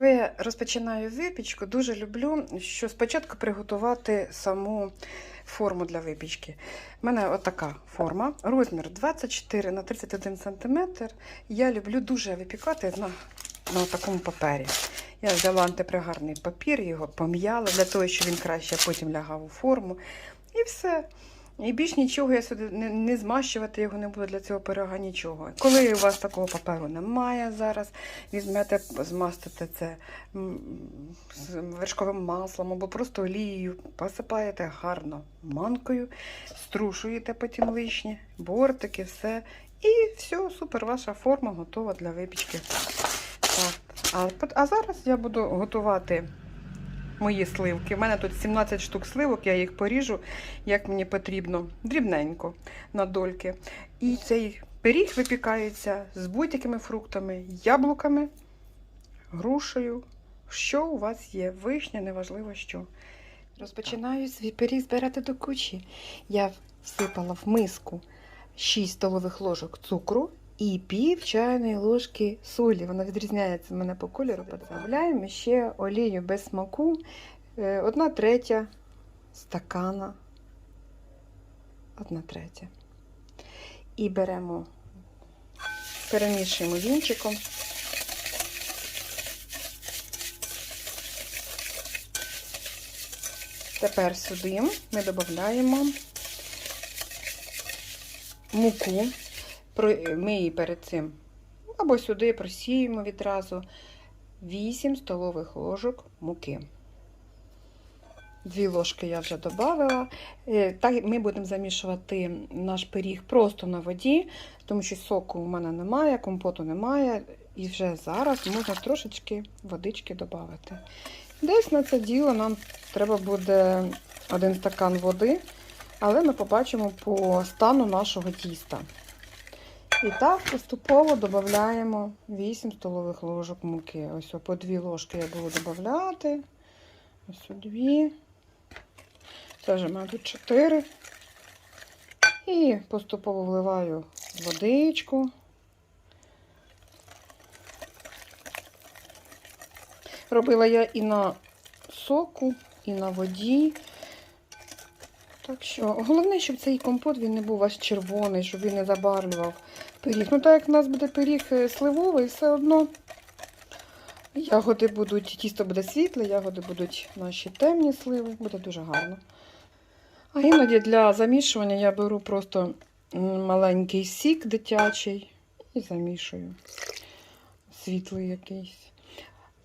Коли я розпочинаю випічку, дуже люблю, що спочатку приготувати саму форму для випічки. У мене отака форма, розмір 24 на 31 см. Я люблю дуже випікати на, на такому папері. Я взяла антипригарний папір, його пом'яла для того, щоб він краще потім лягав у форму. І все. І більш нічого я сюди не, не змащувати його не буду для цього пирога нічого. Коли у вас такого паперу немає зараз, візьмете, змастите це з вершковим маслом або просто олією, посипаєте гарно манкою, струшуєте потім лишнє, бортики, все. І все, супер, ваша форма готова для випічки. Так. А, а зараз я буду готувати мої сливки. У мене тут 17 штук сливок, я їх поріжу, як мені потрібно, дрібненько на дольки. І цей пиріг випікається з будь-якими фруктами, яблуками, грушею. Що у вас є? Вишня, неважливо що. Розпочинаю свій пиріг збирати до кучі. Я всипала в миску 6 столових ложок цукру і пів чайної ложки солі. Вона відрізняється в мене по кольору. Добавляємо ще олію без смаку. е, Одна третя стакана. Одна третя. І беремо, перемішуємо вінчиком. Тепер сюди ми додаємо муку. Ми її перед цим або сюди просіємо відразу 8 столових ложок муки. Дві ложки я вже додала. Так ми будемо замішувати наш пиріг просто на воді, тому що соку у мене немає, компоту немає. І вже зараз можна трошечки водички додати. Десь на це діло нам треба буде один стакан води, але ми побачимо по стану нашого тіста. І так поступово додаємо 8 столових ложок муки. Ось по 2 ложки я буду додати. Ось 2. Це вже тут 4. І поступово вливаю водичку. Робила я і на соку, і на воді. Так що, головне, щоб цей компот він не був аж червоний, щоб він не забарвлював пиріг. Ну, так як у нас буде пиріг е, сливовий, все одно ягоди будуть, тісто буде світле, ягоди будуть наші темні сливи, буде дуже гарно. А іноді для замішування я беру просто маленький сік дитячий і замішую. Світлий якийсь.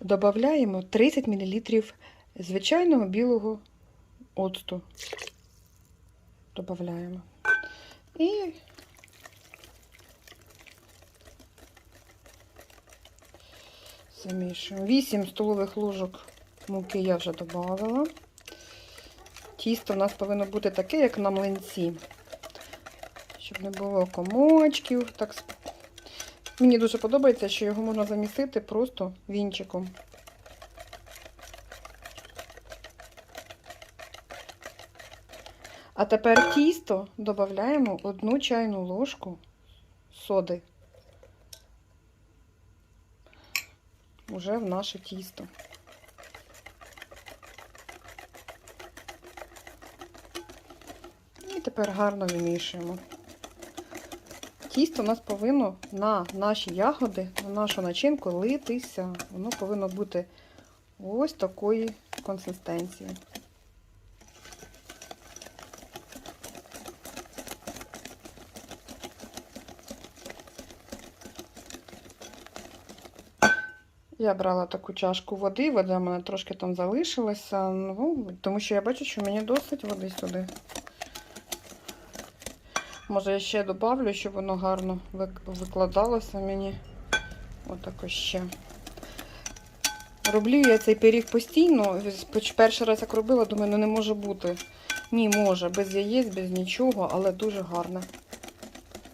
Добавляємо 30 мл звичайного білого оцту. Добавляємо. І замішуємо. 8 столових ложок муки я вже додала. Тісто у нас повинно бути таке, як на млинці. Щоб не було комочків. Так, Мені дуже подобається, що його можна замісити просто вінчиком. А тепер тісто додаємо одну чайну ложку соди. Уже в наше тісто. І тепер гарно вимішуємо. Тісто у нас повинно на наші ягоди, на нашу начинку литися. Воно повинно бути ось такої консистенції. Я брала таку чашку води, вода в мене трошки там залишилася, ну, тому що я бачу, що мені досить води сюди. Може, я ще добавлю, щоб воно гарно викладалося мені. Отако ще. Роблю я цей пиріг постійно. Перший раз як робила, думаю, ну не може бути. Ні, може, без яєць, без нічого, але дуже гарно.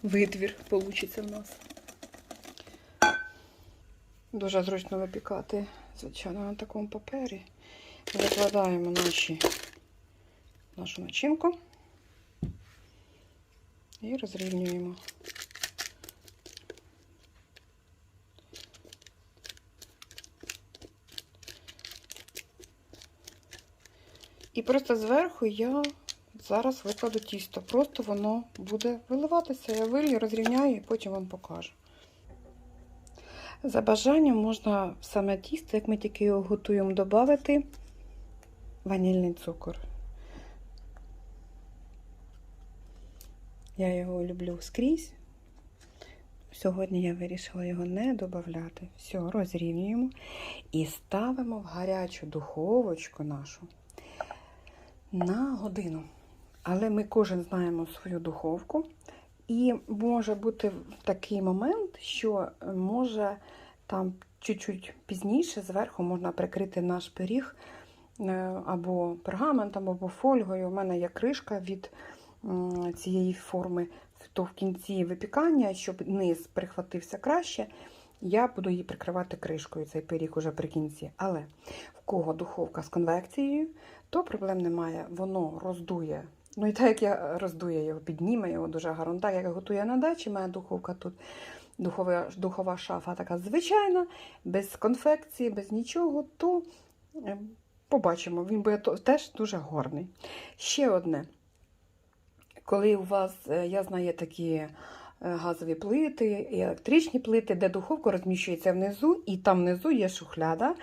Витвір вийде в нас. Дуже зручно випікати, звичайно, на такому папері. Викладаємо наші, нашу начинку і розрівнюємо. І просто зверху я зараз викладу тісто. Просто воно буде виливатися, я вилью, розрівняю і потім вам покажу. За бажанням можна в саме тісто, як ми тільки його готуємо, додати ванільний цукор. Я його люблю скрізь. Сьогодні я вирішила його не додати. Все, розрівнюємо і ставимо в гарячу духовочку нашу на годину. Але ми кожен знаємо свою духовку. І може бути такий момент, що може там чуть-чуть пізніше зверху можна прикрити наш пиріг е, або пергаментом, або фольгою. У мене є кришка від цієї форми, то в кінці випікання, щоб низ прихватився краще, я буду її прикривати кришкою, цей пиріг уже при кінці. Але в кого духовка з конвекцією, то проблем немає. Воно роздує. Ну і так як я роздує його, підніме його дуже гарно. Так як я готую на дачі, моя духовка тут духова, духова шафа така звичайна, без конфекції, без нічого, то е, побачимо, він буде теж дуже горний. Ще одне. Коли у вас, е, я знаю, такі е, газові плити і електричні плити, де духовка розміщується внизу, і там внизу є шухляда,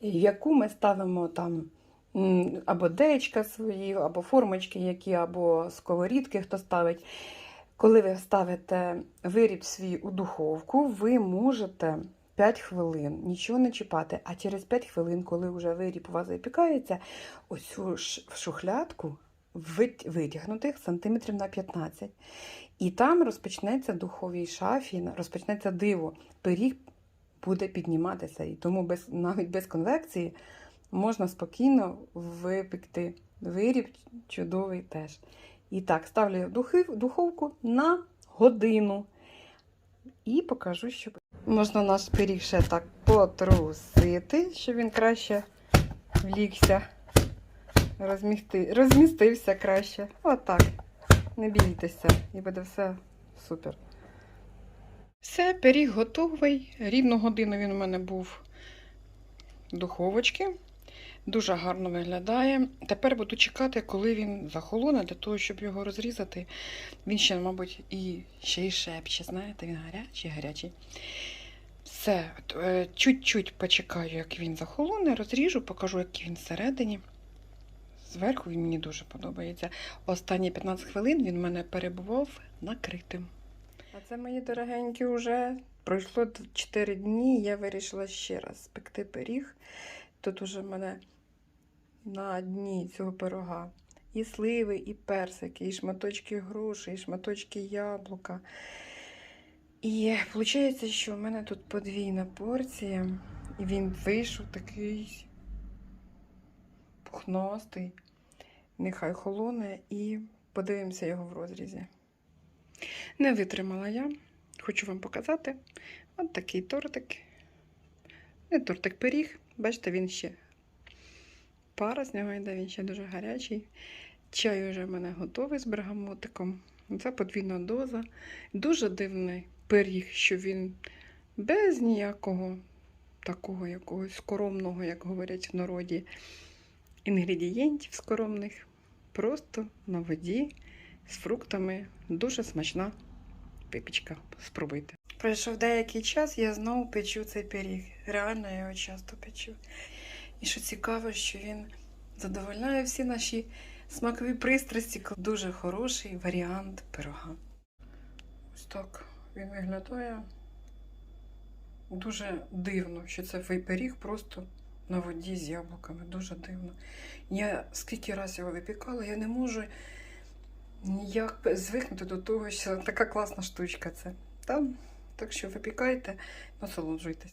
яку ми ставимо там або деечка свої, або формочки, які, або сковорідки, хто ставить. Коли ви ставите виріб свій у духовку, ви можете 5 хвилин нічого не чіпати. А через 5 хвилин, коли вже виріб у вас запікається, оцю шухлядку вит- витягнути сантиметрів на 15. І там розпочнеться в духовій шафі, розпочнеться диво. Пиріг буде підніматися. І тому без, навіть без конвекції можна спокійно випекти виріб чудовий теж. І так, ставлю в духовку на годину. І покажу, що можна наш пиріг ще так потрусити, щоб він краще влігся, розмісти, розмістився краще. Отак. Не бійтеся, і буде все супер. Все, пиріг готовий. Рівну годину він у мене був в духовочці. Дуже гарно виглядає. Тепер буду чекати, коли він захолоне, для того, щоб його розрізати. Він ще, мабуть, і ще й шепче. Знаєте, він гарячий, гарячий. Все, е, чуть-чуть почекаю, як він захолоне, розріжу, покажу, який він всередині. Зверху він мені дуже подобається. Останні 15 хвилин він в мене перебував накритим. А це мої дорогенькі вже пройшло 4 дні. Я вирішила ще раз спекти пиріг. Тут уже в мене на дні цього пирога і сливи, і персики, і шматочки груші, і шматочки яблука. І виходить, що в мене тут подвійна порція, і він вийшов такий пухностий. Нехай холоне і подивимося його в розрізі. Не витримала я. Хочу вам показати. От такий тортик. Не тортик пиріг. Бачите, він ще пара з нього йде, він ще дуже гарячий. Чай вже в мене готовий з бергамотиком. Це подвійна доза. Дуже дивний пиріг, що він без ніякого такого якогось скоромного, як говорять в народі, інгредієнтів скоромних. Просто на воді з фруктами. Дуже смачна випічка. Спробуйте. Пройшов деякий час, я знову печу цей пиріг. Реально я його часто печу. І що цікаво, що він задовольняє всі наші смакові пристрасті. Дуже хороший варіант пирога. Ось так він виглядає. Дуже дивно, що це пиріг просто на воді з яблуками. Дуже дивно. Я скільки разів його випікала, я не можу ніяк звикнути до того, що така класна штучка це. Там. Так що випікайте, насолоджуйтесь.